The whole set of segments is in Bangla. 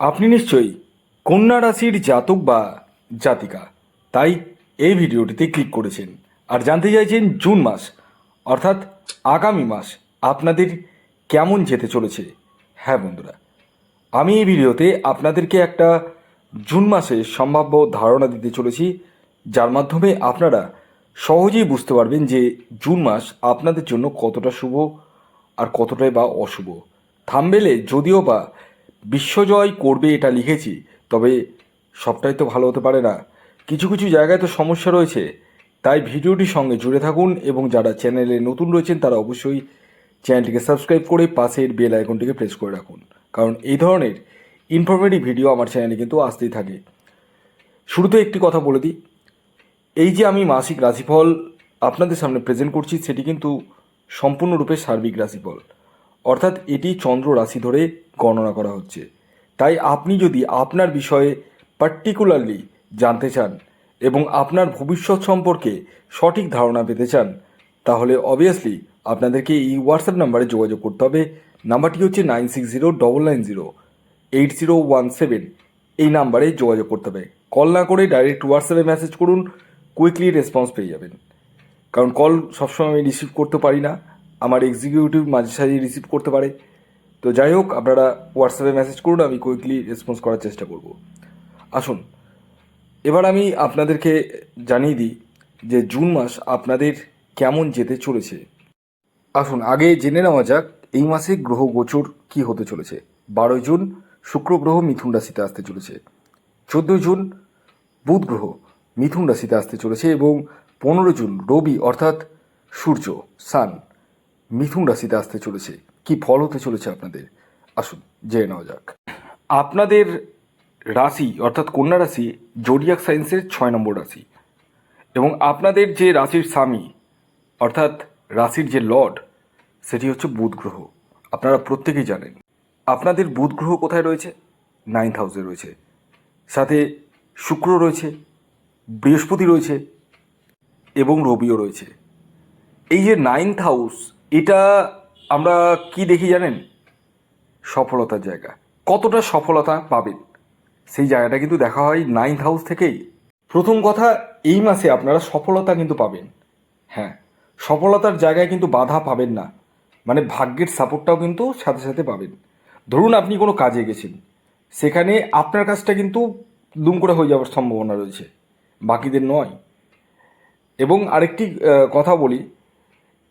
আপনি নিশ্চয়ই কন্যা রাশির জাতক বা জাতিকা, তাই এই ভিডিওটিতে ক্লিক করেছেন। আর জানতে চাইছেন জুন মাস, অর্থাৎ আগামী মাস আপনাদের কেমন যেতে চলেছে। হ্যাঁ বন্ধুরা, আমি এই ভিডিওতে আপনাদেরকে একটা জুন মাসের সম্ভাব্য ধারণা দিতে চলেছি, যার মাধ্যমে আপনারা সহজেই বুঝতে পারবেন যে জুন মাস আপনাদের জন্য কতটা শুভ আর কতটাই বা অশুভ। থামবেলে যদিও বা বিশ্বজয় করবে এটা লিখেছি, তবে সবটাই তো ভালো হতে পারে না। কিছু কিছু জায়গায় তো সমস্যা রয়েছে, তাই ভিডিওটির সঙ্গে জুড়ে থাকুন এবং যারা চ্যানেলে নতুন রয়েছেন তারা অবশ্যই চ্যানেলটিকে সাবস্ক্রাইব করে পাশের বেল আইকনটিকে প্রেস করে রাখুন, কারণ এই ধরনের ইনফরমেটিভ ভিডিও আমার চ্যানেলে কিন্তু আসতেই থাকে। শুরুতে একটি কথা বলে দিই, এই যে আমি মাসিক রাশিফল আপনাদের সামনে প্রেজেন্ট করছি, সেটি কিন্তু সম্পূর্ণরূপে সার্বিক রাশিফল। অর্থাৎ এটি চন্দ্র রাশি ধরে গণনা করা হচ্ছে। তাই আপনি যদি আপনার বিষয়ে পার্টিকুলারলি জানতে চান এবং আপনার ভবিষ্যৎ সম্পর্কে সঠিক ধারণা পেতে চান, তাহলে অবভিয়াসলি আপনাদেরকে এই হোয়াটসঅ্যাপ নাম্বারে যোগাযোগ করতে হবে। নাম্বারটি হচ্ছে nine six zero double nine zero eight zero one seven এই নাম্বারে যোগাযোগ করতে হবে। কল না করে ডাইরেক্ট হোয়াটসঅ্যাপে মেসেজ করুন কুইকলি রেসপন্স পেয়ে যাবেন। কারণ কল সবসময় আমি রিসিভ করতে পারি না। আমার এক্সিকিউটিভ মাঝে সাঝে রিসিভ করতে পারে। তো যাই হোক, আপনারা হোয়াটসঅ্যাপে মেসেজ করুন, আমি কুইকলি রেসপন্স করার চেষ্টা করব। আসুন, এবার আমি আপনাদেরকে জানিয়ে দিই যে জুন মাস আপনাদের কেমন যেতে চলেছে। আসুন, আগে জেনে নেওয়া যাক, এই মাসে গ্রহ গোচর কি হতে চলেছে? বারোই জুন, শুক্র গ্রহ মিথুন রাশিতে আসতে চলেছে। চোদ্দোই জুন, বুধ গ্রহ মিথুন রাশিতে আসতে চলেছে এবং পনেরো জুন, রবি অর্থাৎ সূর্য সান মিথুন রাশিতে আসতে চলেছে। কি ফল হতে চলেছে আপনাদের? আসুন, জেনে নেওয়া যাক। আপনাদের রাশি, অর্থাৎ কন্যা রাশি জোডিয়াক সায়েন্সের ছয় নম্বর রাশি। এবং আপনাদের যে রাশির স্বামী, অর্থাৎ রাশির যে লর্ড, সেটি হচ্ছে বুধ গ্রহ। আপনারা প্রত্যেকেই জানেন। আপনাদের বুধ গ্রহ কোথায় রয়েছে? নাইন্থ হাউসে রয়েছে। সাথে শুক্র রয়েছে, বৃহস্পতি রয়েছে, এবং রবিও রয়েছে। এই যে নাইন্থ হাউস এটা আমরা কি দেখি জানেন? সফলতার জায়গা। কতটা সফলতা পাবেন? সেই জায়গাটা কিন্তু দেখা হয় নাইন্থ হাউস থেকেই। প্রথম কথা, এই মাসে আপনারা সফলতা কিন্তু পাবেন। হ্যাঁ সফলতার জায়গায় কিন্তু বাধা পাবেন না। মানে ভাগ্যের সাপোর্টটাও কিন্তু সাথে সাথে পাবেন। ধরুন আপনি কোনো কাজে গেছেন। সেখানে আপনার কাজটা কিন্তু দুম করে হয়ে যাওয়ার সম্ভাবনা রয়েছে। বাকিদের নয়। এবং আরেকটি কথা বলি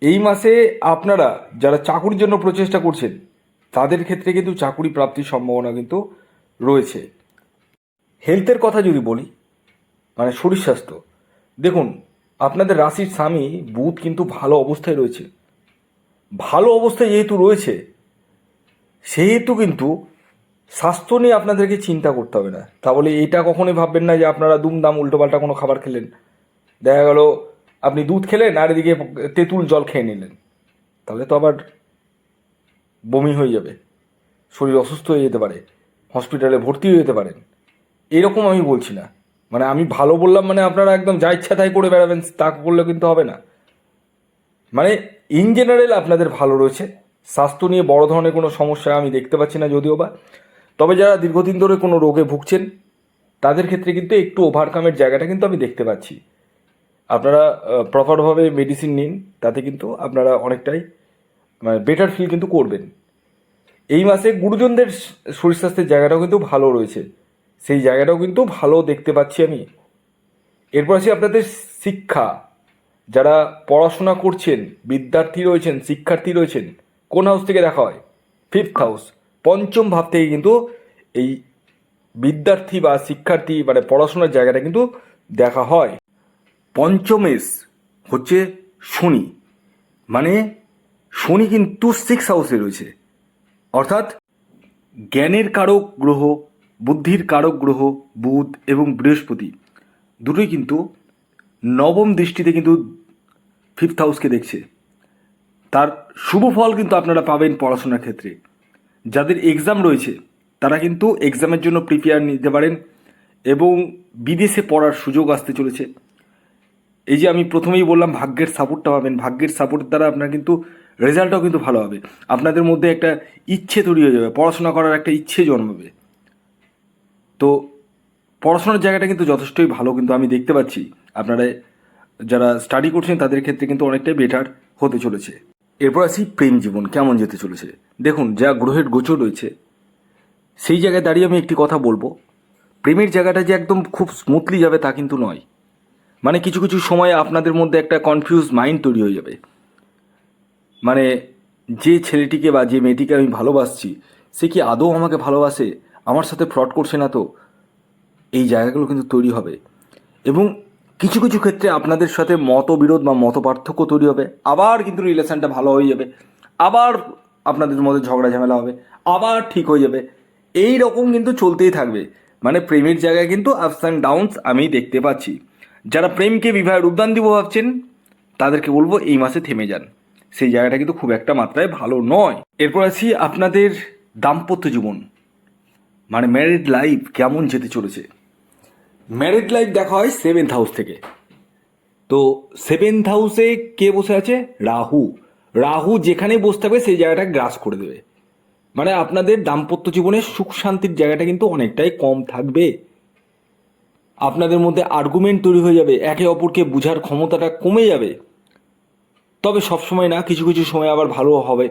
এই মাসে আপনারা যারা চাকুরির জন্য প্রচেষ্টা করছেন, তাদের ক্ষেত্রে কিন্তু চাকুরি প্রাপ্তির সম্ভাবনা কিন্তু রয়েছে। হেলথের কথা যদি বলি মানে শরীর স্বাস্থ্য, দেখুন, আপনাদের রাশির স্বামী বুধ কিন্তু ভালো অবস্থায় রয়েছে। ভালো অবস্থায় যেহেতু রয়েছে, সেহেতু কিন্তু স্বাস্থ্য নিয়ে আপনাদেরকে চিন্তা করতে হবে না। তাহলে এটা কখনোই ভাববেন না যে আপনারা দুমদাম উল্টোপাল্টা কোনো খাবার খেলেন। দেখা গেল আপনি দুধ খেলেন আর এদিকে তেঁতুল জল খেয়ে নিলেন। তাহলে তো আবার বমি হয়ে যাবে। শরীর অসুস্থ হয়ে যেতে পারে। হসপিটালে ভর্তি হয়ে যেতে পারেন। এরকম আমি বলছি না। মানে আমি ভালো বললাম মানে আপনারা একদম যা ইচ্ছা তাই করে বেড়াবেন, তা করলে কিন্তু হবে না। মানে ইন জেনারেল আপনাদের ভালো রয়েছে। স্বাস্থ্য নিয়ে বড় ধরনের কোনো সমস্যা আমি দেখতে পাচ্ছি না যদিও বা। তবে যারা দীর্ঘদিন ধরে কোনো রোগে ভুগছেন, তাদের ক্ষেত্রে কিন্তু একটু ওভারকামের জায়গাটা কিন্তু আমি দেখতে পাচ্ছি। আপনারা প্রপারভাবে মেডিসিন নিন, তাতে কিন্তু আপনারা অনেকটাই মানে বেটার ফিল কিন্তু করবেন। এই মাসে গুরুজনদের শরীর স্বাস্থ্যের জায়গাটাও কিন্তু ভালো রয়েছে। সেই জায়গাটাও কিন্তু ভালো দেখতে পাচ্ছি আমি। এরপর আসি আপনাদের শিক্ষা। যারা পড়াশোনা করছেন, বিদ্যার্থী রয়েছেন, শিক্ষার্থী রয়েছেন, কোন হাউস থেকে দেখা হয়? ফিফথ হাউস পঞ্চম ভাব থেকে কিন্তু এই বিদ্যার্থী বা শিক্ষার্থী মানে পড়াশোনার জায়গাটা কিন্তু দেখা হয়। পঞ্চমেশ হচ্ছে শনি। মানে শনি কিন্তু সিক্স হাউসে রয়েছে। অর্থাৎ জ্ঞানের কারক গ্রহ, বুদ্ধির কারক গ্রহ, বুধ এবং বৃহস্পতি দুটোই কিন্তু নবম দৃষ্টিতে কিন্তু ফিফথ হাউসকে দেখছে। তার শুভ ফল কিন্তু আপনারা পাবেন পড়াশোনার ক্ষেত্রে। যাদের এক্সাম রয়েছে, তারা কিন্তু এক্সামের জন্য প্রিপেয়ার নিতে পারেন এবং বিদেশে পড়ার সুযোগ আসতে চলেছে। এই যে আমি প্রথমেই বললাম ভাগ্যের সাপোর্টটা পাবেন। ভাগ্যের সাপোর্টের দ্বারা আপনার কিন্তু রেজাল্টটাও কিন্তু ভালো হবে। আপনাদের মধ্যে একটা ইচ্ছে তৈরি হয়ে যাবে। পড়াশোনা করার একটা ইচ্ছে জন্মাবে। তো পড়াশোনার জায়গাটা কিন্তু যথেষ্টই ভালো কিন্তু আমি দেখতে পাচ্ছি। আপনারা যারা স্টাডি করছেন তাদের ক্ষেত্রে কিন্তু অনেকটাই বেটার হতে চলেছে। এরপর আসি প্রেম জীবন, কেমন যেতে চলেছে? দেখুন, যা গ্রহের গোচর রয়েছে, সেই জায়গায় দাঁড়িয়ে আমি একটি কথা বলব। প্রেমের জায়গাটা যে একদম খুব স্মুথলি যাবে তা কিন্তু নয়। মানে কিছু কিছু সময় আপনাদের মধ্যে একটা কনফিউজ মাইন্ড তৈরি হয়ে যাবে। মানে যে ছেলেটিকে বা যে মেয়েটিকে আমি ভালোবাসছি, সে কি আদৌ আমাকে ভালোবাসে? আমার সাথে ফ্রড করছে না তো? এই জায়গাগুলো কিন্তু তৈরি হবে। এবং কিছু কিছু ক্ষেত্রে আপনাদের সাথে মতবিরোধ বা মত পার্থক্য তৈরি হবে। আবার কিন্তু রিলেশনটা ভালো হয়ে যাবে। আবার আপনাদের মধ্যে ঝগড়া ঝামেলা হবে। আবার ঠিক হয়ে যাবে। এই রকম কিন্তু চলতেই থাকবে। মানে প্রেমের জায়গায় কিন্তু আপস অ্যান্ড ডাউনস আমি দেখতে পাচ্ছি। যারা প্রেমকে বিবাহের উদ্যান দিব ভাবছেন, তাদেরকে বলব এই মাসে থেমে যান। সেই জায়গাটা কিন্তু খুব একটা মাত্রায় ভালো নয়। এরপর আছি আপনাদের দাম্পত্য জীবন। মানে ম্যারিড লাইফ কেমন যেতে চলেছে? ম্যারিড লাইফ দেখা হয় সেভেন্থ হাউস থেকে। তো সেভেন্থ হাউসে কে বসে আছে? রাহু। রাহু যেখানে বসে থাকবে, সেই জায়গাটা গ্রাস করে দেবে। মানে আপনাদের দাম্পত্য জীবনে সুখ শান্তির জায়গাটা কিন্তু অনেকটাই কম থাকবে। আপনাদের মধ্যে আর্গুমেন্ট তৈরি হয়ে যাবে, একে অপরকে বোঝার ক্ষমতাটা কমে যাবে। তবে সবসময় না, কিছু কিছু সময় আবার ভালো হবে।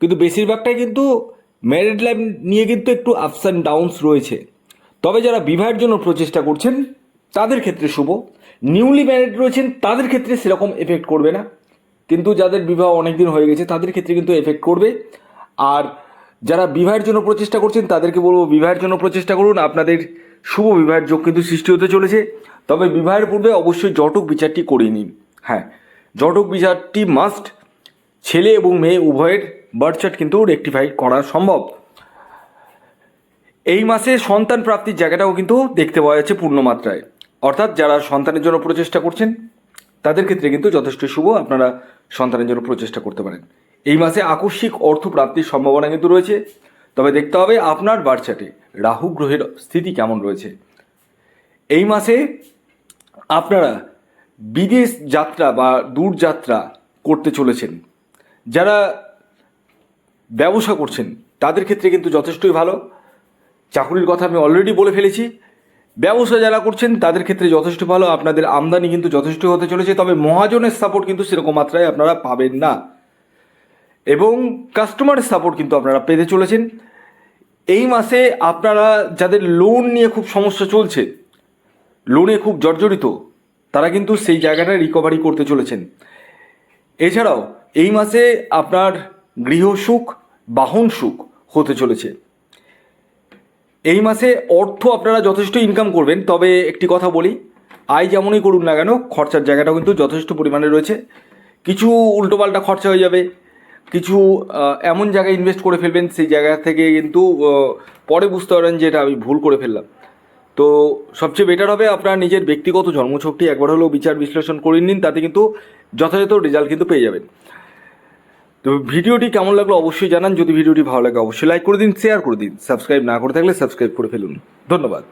কিন্তু বেশিরভাগটাই কিন্তু ম্যারিড লাইফ নিয়ে কিন্তু একটু আপস অ্যান্ড ডাউনস রয়েছে। তবে যারা বিবাহের জন্য প্রচেষ্টা করছেন, তাদের ক্ষেত্রে শুভ। নিউলি ম্যারিড রয়েছেন, তাদের ক্ষেত্রে সেরকম এফেক্ট করবে না। কিন্তু যাদের বিবাহ অনেক দিন হয়ে গেছে, তাদের ক্ষেত্রে কিন্তু এফেক্ট করবে। আর যারা বিবাহের জন্য প্রচেষ্টা করছেন, তাদেরকে বলব বিবাহের জন্য প্রচেষ্টা করুন। আপনাদের শুভ বিবাহের যোগ কিন্তু সৃষ্টি হতে চলেছে। তবে বিবাহের পূর্বে অবশ্যই জটক বিচারটি করিয়ে নিন। হ্যাঁ জটক বিচারটি মাস্ট ছেলে এবং মেয়ে উভয়ের বার্থ চার্ট কিন্তু রেকটিফাই করা সম্ভব। এই মাসে সন্তান প্রাপ্তির জায়গাটাও কিন্তু দেখতে পাওয়া যাচ্ছে পূর্ণমাত্রায় অর্থাৎ যারা সন্তানের জন্য প্রচেষ্টা করছেন, তাদের ক্ষেত্রে কিন্তু যথেষ্ট শুভ। আপনারা সন্তানের জন্য প্রচেষ্টা করতে পারেন। এই মাসে আকস্মিক অর্থ প্রাপ্তির সম্ভাবনা কিন্তু রয়েছে। তবে দেখতে হবে আপনার বার্চাটে রাহু গ্রহের স্থিতি কেমন রয়েছে। এই মাসে আপনারা বিদেশ যাত্রা বা দূর যাত্রা করতে চলেছেন। যারা ব্যবসা করছেন, তাদের ক্ষেত্রে কিন্তু যথেষ্টই ভালো। চাকুরির কথা আমি অলরেডি বলে ফেলেছি। ব্যবসা যারা করছেন, তাদের ক্ষেত্রে যথেষ্ট ভালো। আপনাদের আমদানি কিন্তু যথেষ্ট হতে চলেছে। তবে মহাজনের সাপোর্ট কিন্তু সেরকম মাত্রায় আপনারা পাবেন না। এবং কাস্টমারের সাপোর্ট কিন্তু আপনারা পেতে চলেছেন। এই মাসে আপনারা যাদের লোন নিয়ে খুব সমস্যা চলছে লোনে খুব জর্জরিত, তারা কিন্তু সেই জায়গাটা রিকভারি করতে চলেছেন। এছাড়াও এই মাসে আপনার গৃহ সুখ, বাহন সুখ হতে চলেছে। এই মাসে অর্থ আপনারা যথেষ্ট ইনকাম করবেন, তবে একটি কথা বলি, আয় যেমনই করুন না কেন, খরচার জায়গাটাও কিন্তু যথেষ্ট পরিমাণে রয়েছে। কিছু উল্টোপাল্টা খরচা হয়ে যাবে কিছু এমন জায়গায় ইনভেস্ট করে ফেলবেন, সেই জায়গা থেকে কিন্তু পরে বুঝতে পারেন যে এটা আমি ভুল করে ফেললাম। তো সবচেয়ে বেটার হবে আপনার নিজের ব্যক্তিগত জন্মছকটি একবার হলেও বিচার বিশ্লেষণ করে নিন, তাতে কিন্তু যথাযথ রেজাল্ট কিন্তু পেয়ে যাবেন। তো ভিডিওটি কেমন লাগল অবশ্যই জানান, যদি ভিডিওটি ভালো লাগে অবশ্যই লাইক করে দিন শেয়ার করে দিন সাবস্ক্রাইব না করে থাকলে সাবস্ক্রাইব করে ফেলুন। ধন্যবাদ।